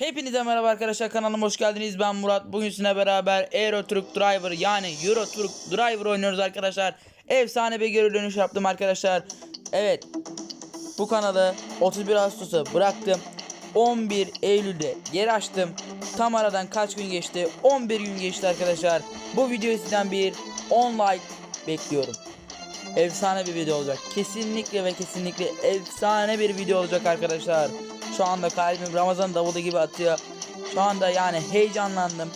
Hepinize merhaba arkadaşlar kanalıma hoş geldiniz. Ben Murat. Bugün sizinle beraber Euro Truck Driver yani Euro Truck Driver oynuyoruz arkadaşlar. Efsane bir geri dönüş yaptım arkadaşlar. Evet Bu kanalı 31 Ağustos'a bıraktım. 11 Eylül'de geri açtım. Tam aradan kaç gün geçti? 11 gün geçti arkadaşlar. Bu videoyu sizden bir 10 like bekliyorum. Efsane bir video olacak. Kesinlikle ve kesinlikle efsane bir video olacak arkadaşlar. Şu anda kalbim Ramazan davulu gibi atıyor. Şu anda yani heyecanlandım.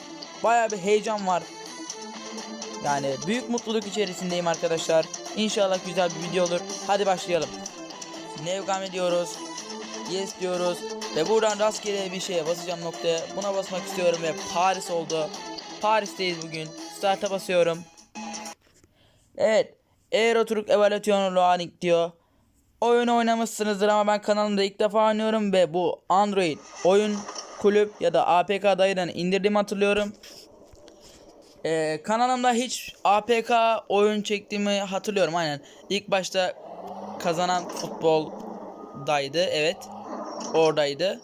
Baya bir heyecan var. Yani büyük mutluluk içerisindeyim arkadaşlar. İnşallah güzel bir video olur. Hadi başlayalım. Nevgam ediyoruz. Yes diyoruz. Ve buradan rastgele bir şeye basacağım noktaya. Buna basmak istiyorum ve Paris oldu. Paris'teyiz bugün. Start'a basıyorum. Evet. Euro Truck Evaluation Learning diyor. Oyunu oynamışsınızdır ama ben kanalımda ilk defa oynuyorum ve bu Android oyun kulüp ya da APK dayıdan indirdiğimi hatırlıyorum. Ee, kanalımda hiç APK oyun çektiğimi hatırlıyorum aynen. İlk başta kazanan futboldaydı evet. Oradaydı.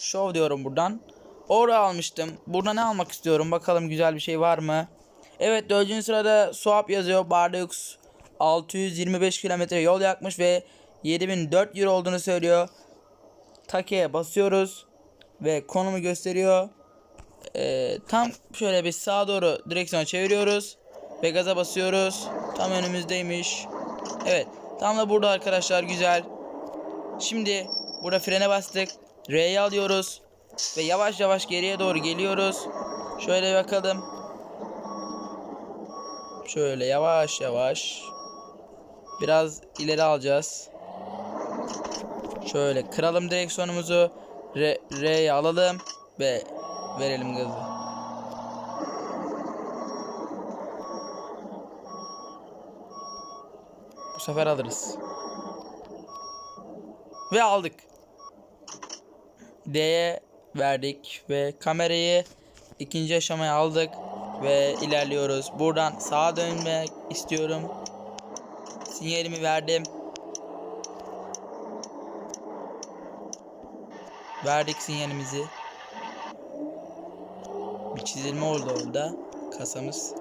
Show diyorum buradan. Orada almıştım. Burada ne almak istiyorum? Bakalım güzel bir şey var mı? Evet 4. sırada Swap yazıyor. Bardux 625 kilometre yol yakmış ve 7004 euro olduğunu söylüyor. Take'ye basıyoruz ve konumu gösteriyor. Ee, tam şöyle bir sağa doğru direksiyonu çeviriyoruz ve gaza basıyoruz. Tam önümüzdeymiş. Evet tam da burada arkadaşlar güzel. Şimdi burada frene bastık. R'yi alıyoruz ve yavaş yavaş geriye doğru geliyoruz. Şöyle bakalım. Şöyle yavaş yavaş. Biraz ileri alacağız. Şöyle kıralım direksiyonumuzu. R, R'ye alalım ve verelim gazı. Bu sefer alırız. Ve aldık. D'ye verdik ve kamerayı ikinci aşamaya aldık ve ilerliyoruz. Buradan sağa dönmek istiyorum. Sinyalimi verdim. Verdik sinyalimizi. Bir çizilme oldu orada. Kasamız.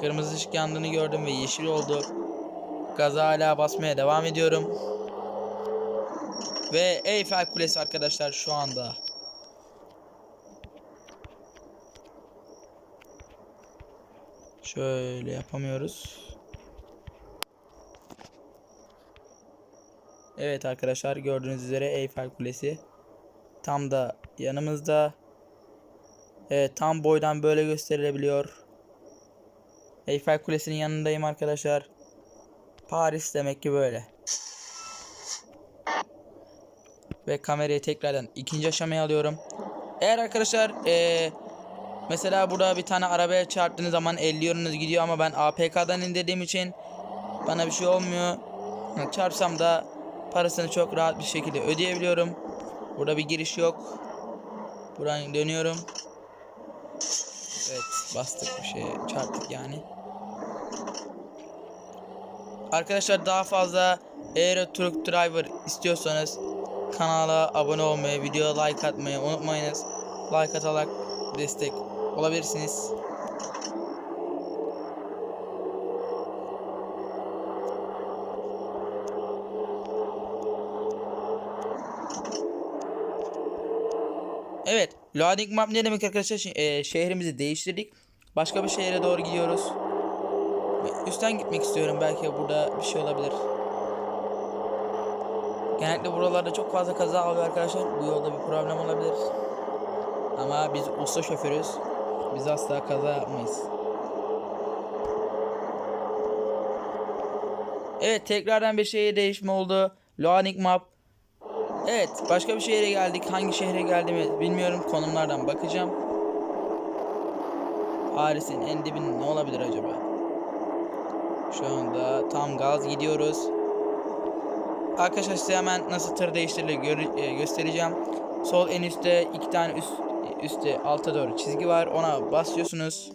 Kırmızı ışık yandığını gördüm ve yeşil oldu. Gaza hala basmaya devam ediyorum. Ve Eyfel Kulesi arkadaşlar şu anda. Şöyle yapamıyoruz. Evet arkadaşlar gördüğünüz üzere Eyfel Kulesi tam da yanımızda. Evet tam boydan böyle gösterilebiliyor. Eyfel Kulesi'nin yanındayım arkadaşlar. Paris demek ki böyle. Ve kamerayı tekrardan ikinci aşamaya alıyorum. Eğer arkadaşlar eee Mesela burada bir tane arabaya çarptığınız zaman 50 euronuz gidiyor ama ben APK'dan indirdiğim için bana bir şey olmuyor. Çarpsam da parasını çok rahat bir şekilde ödeyebiliyorum. Burada bir giriş yok. Buradan dönüyorum. Evet bastık bir şey çarptık yani. Arkadaşlar daha fazla Euro Truck Driver istiyorsanız kanala abone olmayı, videoya like atmayı unutmayınız. Like atarak destek olabilirsiniz. Evet, loading map ne demek arkadaşlar? Şi- e, şehrimizi değiştirdik. Başka bir şehre doğru gidiyoruz. Üstten gitmek istiyorum. Belki burada bir şey olabilir. Genellikle buralarda çok fazla kaza oluyor arkadaşlar. Bu yolda bir problem olabilir. Ama biz usta şoförüz. Biz asla kaza yapmayız. Evet tekrardan bir şehir değişme oldu. Loading map. Evet başka bir şehre geldik. Hangi şehre geldiğimi bilmiyorum. Konumlardan bakacağım. Paris'in en dibinde ne olabilir acaba? Şu anda tam gaz gidiyoruz. Arkadaşlar size hemen nasıl tır değiştirilir e, göstereceğim. Sol en üstte iki tane üst üstte alta doğru çizgi var. Ona basıyorsunuz.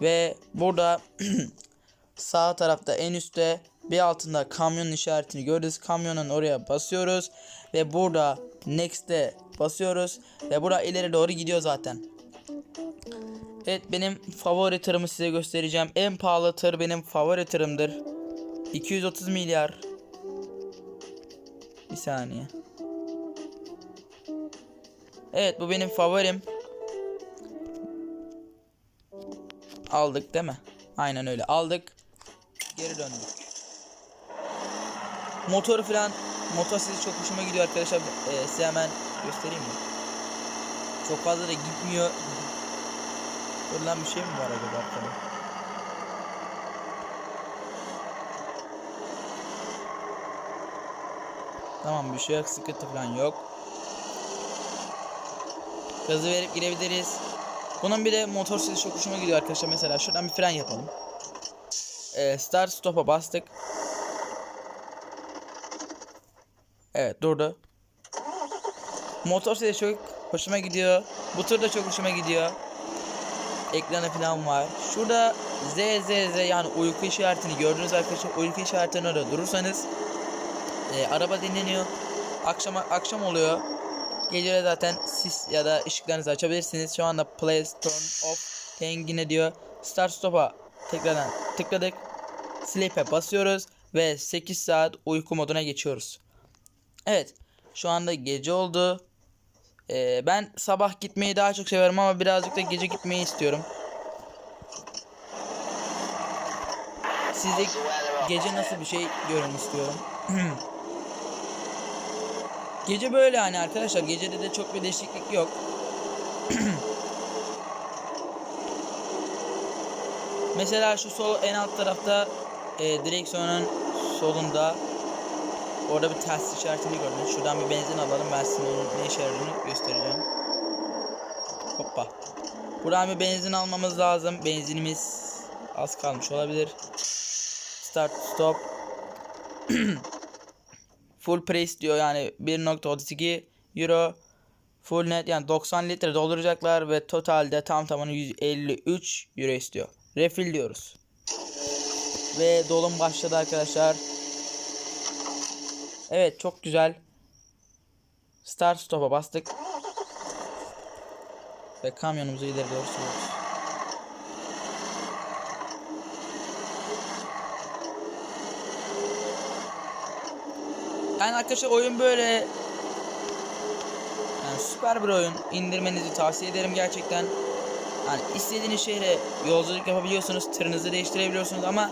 Ve burada sağ tarafta en üstte bir altında kamyonun işaretini görürüz. Kamyonun oraya basıyoruz. Ve burada next'e basıyoruz ve bura ileri doğru gidiyor zaten. Evet benim favori tırımı size göstereceğim. En pahalı tır benim favori tırımdır. 230 milyar. Bir saniye. Evet bu benim favorim. Aldık değil mi? Aynen öyle aldık. Geri döndük. Motoru falan motor sesi çok hoşuma gidiyor arkadaşlar. Ee, size hemen göstereyim mi? Çok fazla da gitmiyor. Dur bir şey mi var acaba arkada? Tamam bir şey yok sıkıntı falan yok. Gazı verip girebiliriz. Bunun bir de motor sesi çok hoşuma gidiyor arkadaşlar. Mesela şuradan bir fren yapalım. Ee, start stop'a bastık. Evet durdu. Motor sesi çok hoşuma gidiyor. Bu tür da çok hoşuma gidiyor. Ekranı falan var. Şurada Z Z Z yani uyku işaretini gördünüz arkadaşlar. Uyku işaretinin orada durursanız e, araba dinleniyor. Akşam akşam oluyor. Geceleri zaten sis ya da ışıklarınızı açabilirsiniz. Şu anda play turn off tengine diyor. Start stop'a tekrardan tıkladık. Sleep'e basıyoruz ve 8 saat uyku moduna geçiyoruz. Evet. Şu anda gece oldu. Ee, ben sabah gitmeyi daha çok severim ama birazcık da gece gitmeyi istiyorum. Siz de gece nasıl bir şey görün istiyorum. gece böyle hani arkadaşlar. Gecede de çok bir değişiklik yok. Mesela şu sol en alt tarafta e, direksiyonun solunda Orada bir ters işaretini gördüm. Şuradan bir benzin alalım. Ben size onun ne işe yaradığını göstereceğim. Hoppa. Buradan bir benzin almamız lazım. Benzinimiz az kalmış olabilir. Start stop. Full price diyor yani 1.32 euro. Full net yani 90 litre dolduracaklar ve totalde tam tamına 153 euro istiyor. Refill diyoruz. Ve dolum başladı arkadaşlar. Evet çok güzel. Start stop'a bastık. Ve kamyonumuzu ileri doğru sürüyoruz. Yani arkadaşlar oyun böyle yani süper bir oyun. İndirmenizi tavsiye ederim gerçekten. Yani istediğiniz şehre yolculuk yapabiliyorsunuz, tırınızı değiştirebiliyorsunuz ama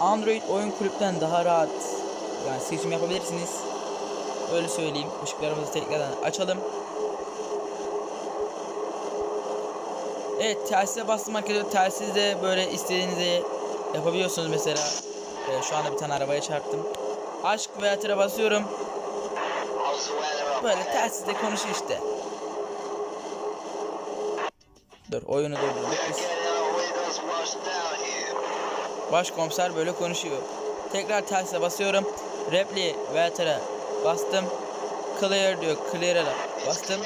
Android oyun kulüpten daha rahat yani seçim yapabilirsiniz. Öyle söyleyeyim. Işıklarımızı tekrardan açalım. Evet telsize bastım arkadaşlar. Telsizde böyle istediğinizi yapabiliyorsunuz mesela. Ee, şu anda bir tane arabaya çarptım. Aşk ve hatıra basıyorum. Böyle telsizde konuşuyor işte. Dur oyunu durdurduk biz. Başkomiser böyle konuşuyor. Tekrar telsize basıyorum. Repli ve bastım. Clear diyor. Clear'a bastım.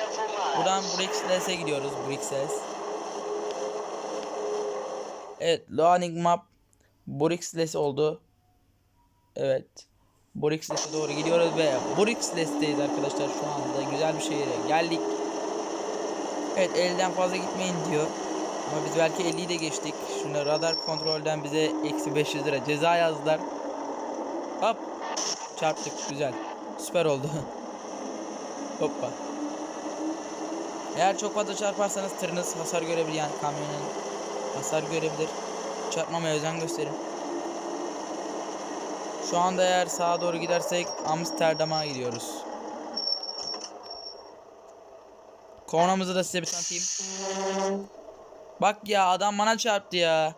Buradan Brixles'e gidiyoruz. Brixles. Evet. Loading map Brixles oldu. Evet. Brixles'e doğru gidiyoruz ve Brixles'teyiz arkadaşlar şu anda. Güzel bir şehire geldik. Evet elden fazla gitmeyin diyor. Ama biz belki 50'yi de geçtik. Şunu radar kontrolden bize eksi 500 lira ceza yazdılar. Hop. Çarptık. Güzel. Süper oldu. Hoppa. Eğer çok fazla çarparsanız tırınız hasar görebilir yani kamyonun hasar görebilir. Çarpmamaya özen gösterin. Şu anda eğer sağa doğru gidersek Amsterdam'a gidiyoruz. Kornamızı da size bir tanıtayım. Bak ya adam bana çarptı ya.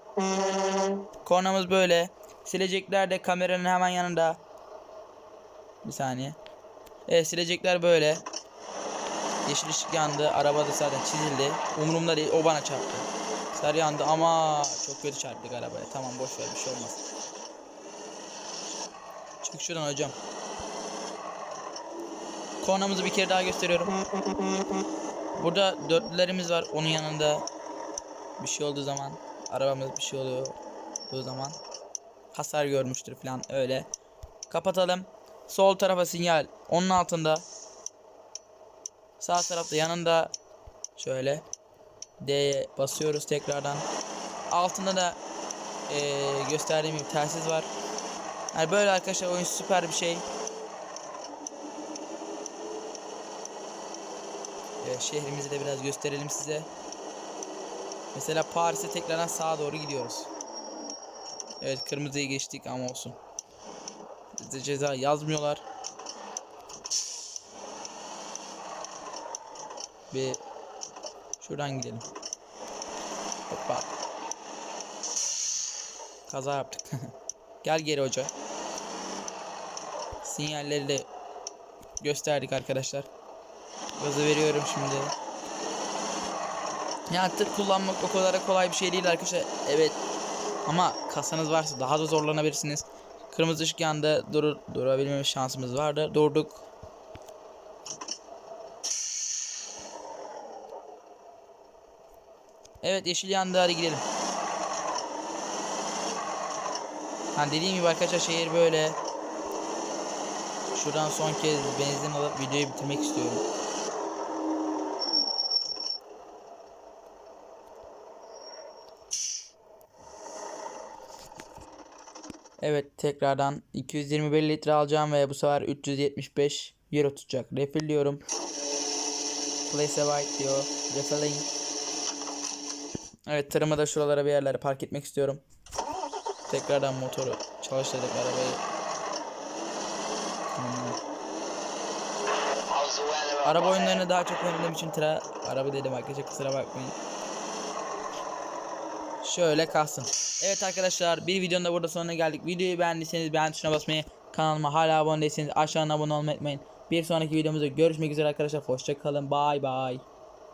Kornamız böyle. Silecekler de kameranın hemen yanında. Bir saniye. Evet silecekler böyle. Yeşil ışık yandı. Araba da zaten çizildi. Umurumda değil. O bana çarptı. Sarı yandı ama çok kötü çarptık arabaya. Tamam boş ver bir şey olmaz. Çık şuradan hocam. Kornamızı bir kere daha gösteriyorum. Burada dörtlülerimiz var. Onun yanında bir şey olduğu zaman arabamız bir şey oluyor o zaman hasar görmüştür falan öyle. Kapatalım. Sol tarafa sinyal onun altında. Sağ tarafta yanında şöyle D'ye basıyoruz tekrardan. Altında da eee, gösterdiğim gibi telsiz var. Yani böyle arkadaşlar oyun süper bir şey. Evet, şehrimizi de biraz gösterelim size. Mesela Paris'e tekrardan sağa doğru gidiyoruz. Evet kırmızıyı geçtik ama olsun. Bize ceza yazmıyorlar. Bir şuradan gidelim. Hoppa. Kaza yaptık. Gel geri hoca. Sinyalleri de gösterdik arkadaşlar. Gazı veriyorum şimdi. Ya tır kullanmak o kadar da kolay bir şey değil arkadaşlar. Evet. Ama kasanız varsa daha da zorlanabilirsiniz. Kırmızı ışık yandı. Dur durabilme şansımız vardı. Durduk. Evet yeşil yandı hadi gidelim. Ha dediğim gibi arkadaşlar şehir böyle. Şuradan son kez benzin alıp videoyu bitirmek istiyorum. Evet tekrardan 221 litre alacağım ve bu sefer 375 euro tutacak. Refilliyorum. Place a right diyor. Refilling. Evet tırımı da şuralara bir yerlere park etmek istiyorum. Tekrardan motoru çalıştırdık arabayı. Hmm. Araba oyunlarını daha çok oynadığım için tıra araba dedim arkadaşlar kusura bakmayın. Şöyle kalsın. Evet arkadaşlar bir videonun da burada sonuna geldik. Videoyu beğendiyseniz beğen tuşuna basmayı, kanalıma hala abone değilseniz aşağıdan abone olmayı unutmayın. Bir sonraki videomuzda görüşmek üzere arkadaşlar. Hoşçakalın. Bye bye.